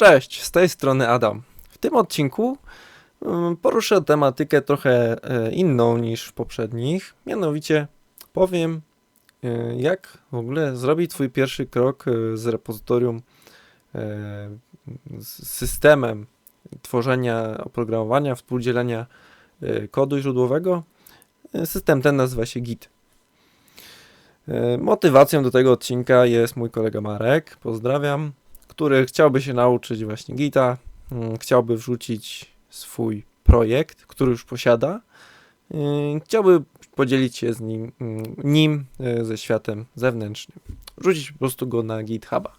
Cześć, z tej strony Adam. W tym odcinku mm, poruszę tematykę trochę e, inną niż w poprzednich. Mianowicie powiem, e, jak w ogóle zrobić Twój pierwszy krok e, z repozytorium, z systemem tworzenia oprogramowania, współdzielenia kodu źródłowego. System ten nazywa się Git. Motywacją do tego odcinka jest mój kolega Marek. Pozdrawiam który chciałby się nauczyć właśnie Gita, mm, chciałby wrzucić swój projekt, który już posiada, yy, chciałby podzielić się z nim, mm, nim yy, ze światem zewnętrznym, wrzucić po prostu go na GitHuba.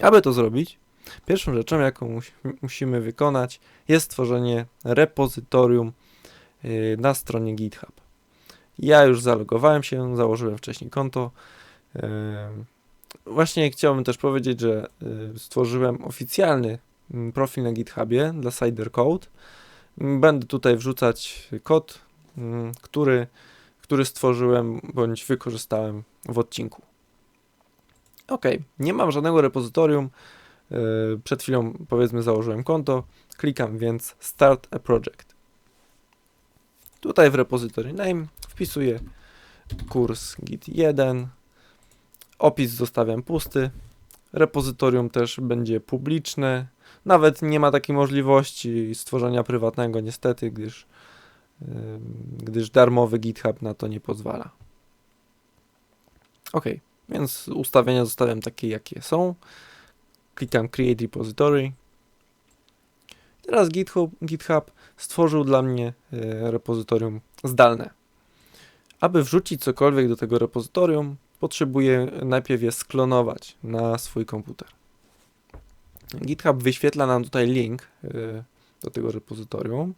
Aby to zrobić, pierwszą rzeczą, jaką musi- musimy wykonać, jest stworzenie repozytorium yy, na stronie GitHub. Ja już zalogowałem się, założyłem wcześniej konto. Właśnie chciałbym też powiedzieć, że y, stworzyłem oficjalny mm, profil na GitHubie dla Cider Code. Mm, Będę tutaj wrzucać kod, mm, który, który stworzyłem bądź wykorzystałem w odcinku. Ok, nie mam żadnego repozytorium. y, Przed chwilą powiedzmy założyłem konto. Klikam więc Start a Project. Tutaj w repository name wpisuję kurs git 1 Opis zostawiam pusty. Repozytorium też będzie publiczne. Nawet nie ma takiej możliwości stworzenia prywatnego, niestety, gdyż, gdyż darmowy GitHub na to nie pozwala. Ok, więc ustawienia zostawiam takie, jakie są. Klikam Create Repository. Teraz GitHub, GitHub stworzył dla mnie y, repozytorium zdalne. Aby wrzucić cokolwiek do tego repozytorium, potrzebuję najpierw je sklonować na swój komputer. GitHub wyświetla nam tutaj link y, do tego repozytorium.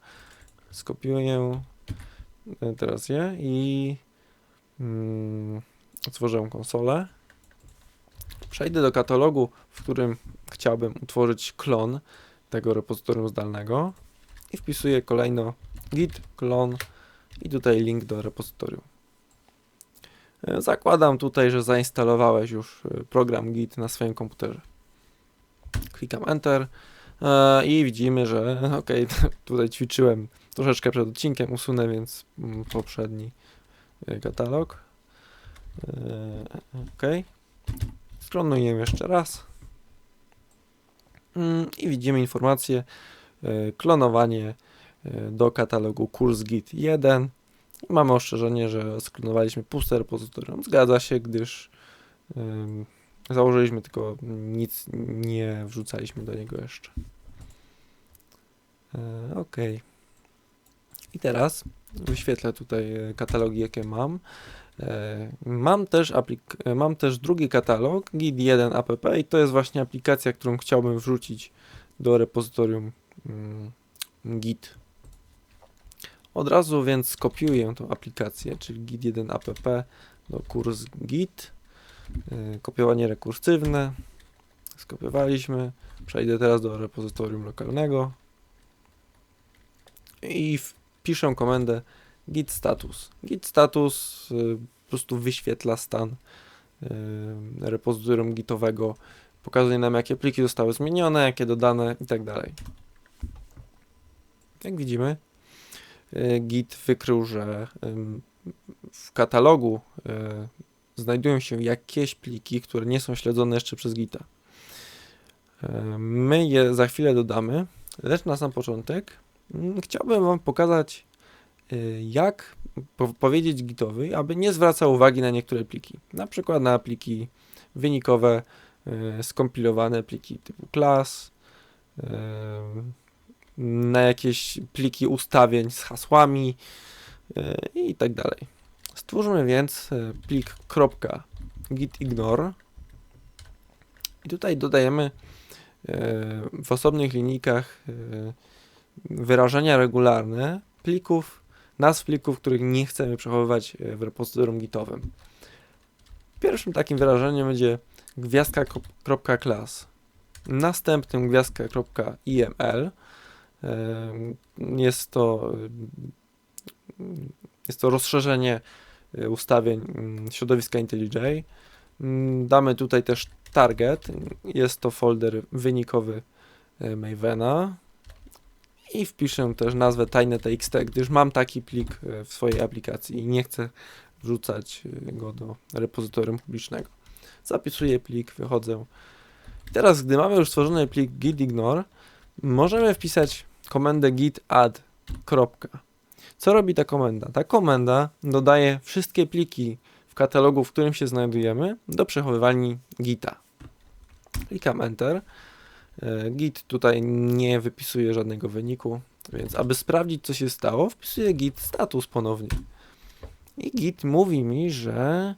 Skopiuję y, teraz je i mm, otworzę konsolę. Przejdę do katalogu, w którym chciałbym utworzyć klon tego repozytorium zdalnego i wpisuję kolejno git clone i tutaj link do repozytorium. E, Zakładam tutaj, że zainstalowałeś już e, program Git na swoim komputerze. Klikam Enter e, i widzimy, że ok, tutaj ćwiczyłem troszeczkę przed odcinkiem, usunę więc mm, poprzedni katalog. Ok. Sklonuję jeszcze raz. Mm, I widzimy informację klonowanie do katalogu kurs Git 1 i mamy ostrzeżenie, że sklonowaliśmy puste repozytorium. Zgadza się, gdyż ym, założyliśmy tylko nic nie wrzucaliśmy do niego jeszcze. E, ok. I teraz wyświetlę tutaj e, katalogi, jakie mam. E, mam, też aplik- mam też drugi katalog, git1 app i to jest właśnie aplikacja, którą chciałbym wrzucić do repozytorium mm, git. Od razu więc skopiuję tą aplikację, czyli git1 app do kurs git. Yy, Kopiowanie rekursywne. Skopiowaliśmy. Przejdę teraz do repozytorium lokalnego i wpiszę komendę git status. Git status yy, po prostu wyświetla stan yy, repozytorium gitowego, pokazuje nam jakie pliki zostały zmienione, jakie dodane i tak dalej. Jak widzimy, y, Git wykrył, że w katalogu y, znajdują się jakieś pliki, które nie są śledzone jeszcze przez Gita. Y, My je za chwilę dodamy, lecz na sam początek mm, chciałbym Wam pokazać, y, jak po- powiedzieć Gitowi, aby nie zwracał uwagi na niektóre pliki. Na przykład na pliki wynikowe, y, skompilowane pliki typu class, y, na jakieś pliki ustawień z hasłami e, i tak dalej. Stwórzmy więc e, plik .gitignore i tutaj dodajemy e, w osobnych linijkach wyrażenia regularne plików, nazw plików, których nie chcemy przechowywać w repozytorium gitowym. Pierwszym takim wyrażeniem będzie gwiazdka.class, następnym gwiazdka.iml, Jest to, jest to rozszerzenie e, ustawień mm, środowiska IntelliJ. Mm, Damy tutaj też target. Jest to folder wynikowy e, Mavena. I wpiszę też nazwę tajne.txt, gdyż mam taki plik e, w swojej aplikacji i nie chcę wrzucać go do repozytorium publicznego. Zapisuję plik, wychodzę. Teraz, gdy mamy już stworzony plik gitignore, możemy wpisać komendę git add. Kropka. Co robi ta komenda? Ta komenda dodaje wszystkie pliki w katalogu, w którym się znajdujemy, do przechowywalni gita. Klikam Enter. E, Git tutaj nie wypisuje żadnego wyniku, więc aby sprawdzić, co się stało, wpisuję git status ponownie. I git mówi mi, że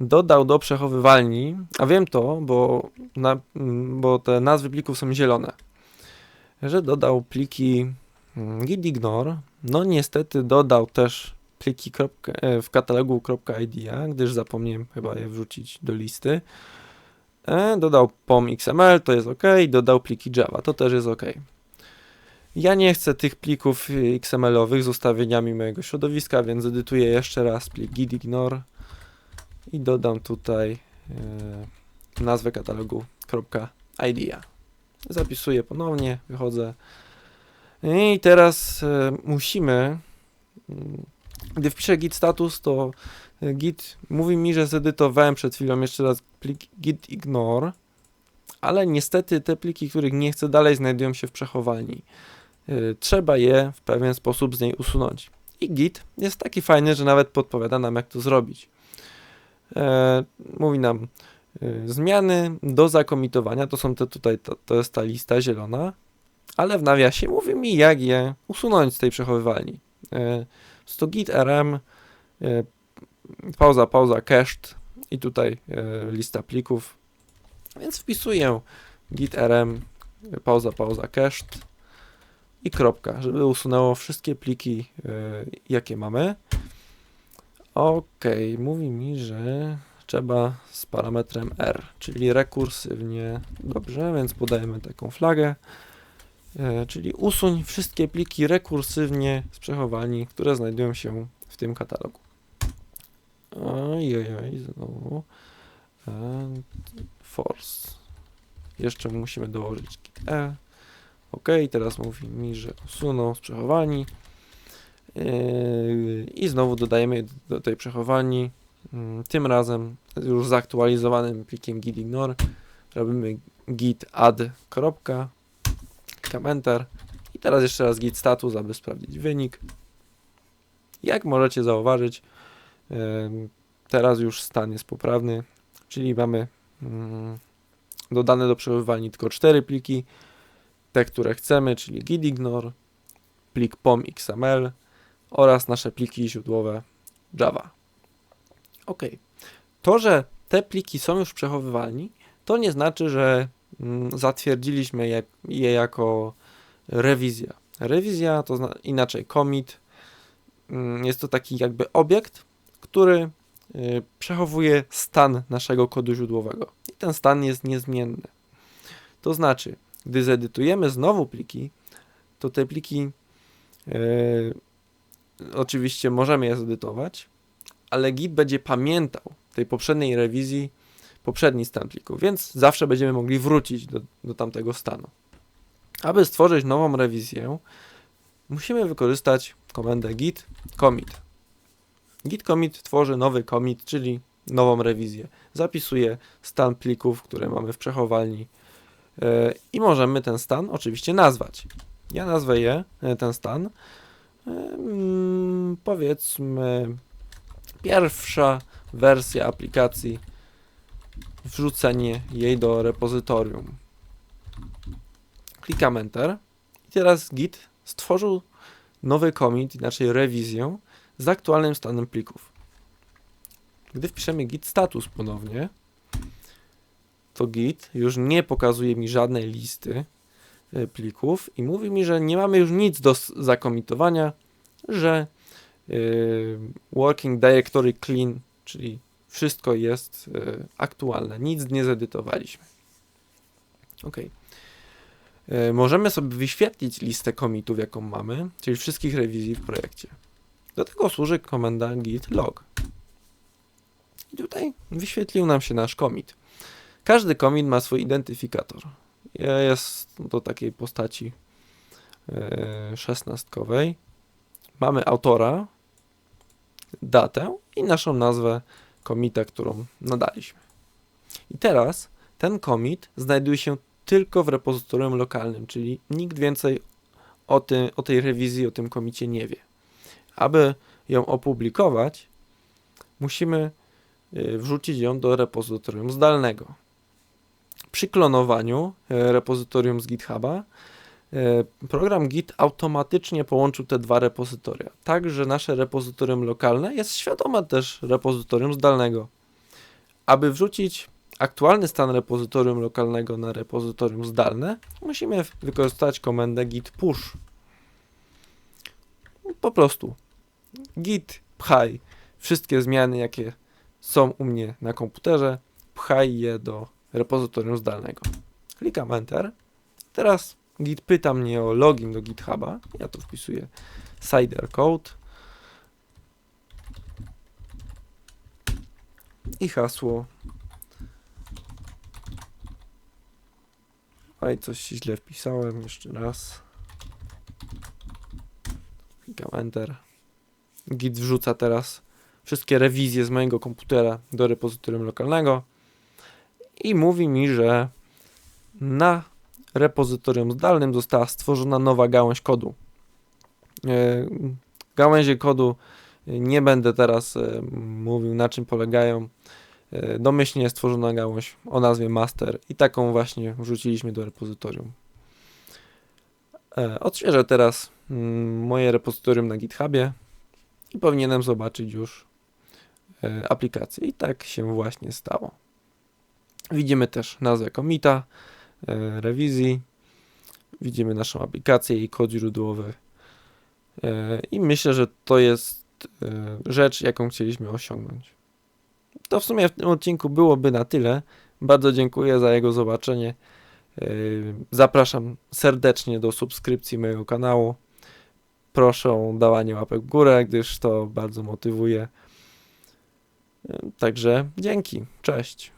dodał do przechowywalni, a wiem to, bo, na, bo te nazwy plików są zielone, że dodał pliki mm, gitignore. No niestety dodał też pliki e, w katalogu .idea, gdyż zapomniałem chyba je wrzucić do listy. E, dodał pom XML, to jest OK, dodał pliki Java, to też jest OK. Ja nie chcę tych plików y, XML-owych z ustawieniami mojego środowiska, więc edytuję jeszcze raz plik gitignore i dodam tutaj e, nazwę katalogu .idea. Zapisuję ponownie, wychodzę. I teraz e, musimy, mm, gdy wpiszę git status, to e, git mówi mi, że zedytowałem przed chwilą jeszcze raz plik git ignore, ale niestety te pliki, których nie chcę dalej znajdują się w przechowalni. E, Trzeba je w pewien sposób z niej usunąć. I git jest taki fajny, że nawet podpowiada nam jak to zrobić. Mówi nam zmiany do zakomitowania, to są te tutaj, to, to jest ta lista zielona, ale w nawiasie mówi mi jak je usunąć z tej przechowywalni. Jest to git rm, e, pauza, pauza, cached i tutaj lista plików, więc wpisuję git rm, pauza, pauza, cached i kropka, żeby usunęło wszystkie pliki, jakie mamy. Ok, mówi mi, że trzeba z parametrem R, czyli rekursywnie. Dobrze, więc podajemy taką flagę. E, czyli usuń wszystkie pliki rekursywnie z przechowalni, które znajdują się w tym katalogu. Ojej, znowu. And force. Jeszcze musimy dołożyć E. OK, teraz mówi mi, że usunął z przechowalni. Yy, I znowu dodajemy do tej przechowalni. Yy, Tym razem już zaktualizowanym plikiem git ignore robimy git add. kropka, Klikam enter i teraz jeszcze raz git status, aby sprawdzić wynik. Jak możecie zauważyć, teraz już stan jest poprawny, czyli mamy mm, dodane do przechowywalni tylko cztery pliki, te, które chcemy, czyli git ignore, plik pom XML oraz nasze pliki źródłowe Java. Ok. To, że te pliki są już przechowywalni, to nie znaczy, że mm, zatwierdziliśmy je, je jako rewizja. Rewizja to inaczej commit. mm, Jest to taki jakby obiekt, który y, przechowuje stan naszego kodu źródłowego. I ten stan jest niezmienny. To znaczy, gdy zedytujemy znowu pliki, to te pliki y, oczywiście możemy je zedytować, ale Git będzie pamiętał tej poprzedniej rewizji poprzedni stan pliku, więc zawsze będziemy mogli wrócić do, do tamtego stanu. Aby stworzyć nową rewizję, musimy wykorzystać komendę git commit. Git commit tworzy nowy commit, czyli nową rewizję. Zapisuje stan plików, które mamy w przechowalni yy, i możemy ten stan oczywiście nazwać. Ja nazwę je, e, ten stan, Ym, powiedzmy pierwsza wersja aplikacji. Wrzucenie jej do repozytorium. Klikam enter. I teraz git stworzył nowy commit, inaczej rewizję z aktualnym stanem plików. Gdy wpiszemy git status ponownie to git już nie pokazuje mi żadnej listy y, plików i mówi mi, że nie mamy już nic do zakomitowania, że working directory clean, czyli wszystko jest y, aktualne, nic nie zedytowaliśmy. Ok. Y, możemy sobie wyświetlić listę commitów, jaką mamy, czyli wszystkich rewizji w projekcie. Do tego służy komenda git log. I tutaj wyświetlił nam się nasz commit. Każdy commit ma swój identyfikator. Jest do takiej postaci szesnastkowej. Mamy autora, datę i naszą nazwę komita, którą nadaliśmy. I teraz ten commit znajduje się tylko w repozytorium lokalnym, czyli nikt więcej o, ty, o tej rewizji, o tym komicie nie wie. Aby ją opublikować, musimy y, wrzucić ją do repozytorium zdalnego. Przy klonowaniu y, repozytorium z GitHuba program Git automatycznie połączył te dwa repozytoria, tak że nasze repozytorium lokalne jest świadome też repozytorium zdalnego. Aby wrzucić aktualny stan repozytorium lokalnego na repozytorium zdalne, musimy wykorzystać komendę git push. Po prostu git pchaj wszystkie zmiany, jakie są u mnie na komputerze, pchaj je do repozytorium zdalnego. Klikam Enter. Teraz git pyta mnie o login do GitHuba. Ja tu wpisuję cider code i hasło Oj, coś źle wpisałem, jeszcze raz. Klikam Enter. Git wrzuca teraz wszystkie rewizje z mojego komputera do repozytorium lokalnego i mówi mi, że na repozytorium zdalnym została stworzona nowa gałąź kodu. E, Gałęzie kodu e, nie będę teraz e, mówił na czym polegają. Domyślnie stworzona gałąź o nazwie master i taką właśnie wrzuciliśmy do repozytorium. Odświeżę teraz mm, moje repozytorium na GitHubie i powinienem zobaczyć już aplikację. I tak się właśnie stało. Widzimy też nazwę komita, rewizji, widzimy naszą aplikację i kod źródłowy. E, I myślę, że to jest e, rzecz, jaką chcieliśmy osiągnąć. To w sumie w tym odcinku byłoby na tyle. Bardzo dziękuję za jego zobaczenie. Zapraszam serdecznie do subskrypcji mojego kanału. Proszę o dawanie łapek w górę, gdyż to bardzo motywuje. Także dzięki. Cześć.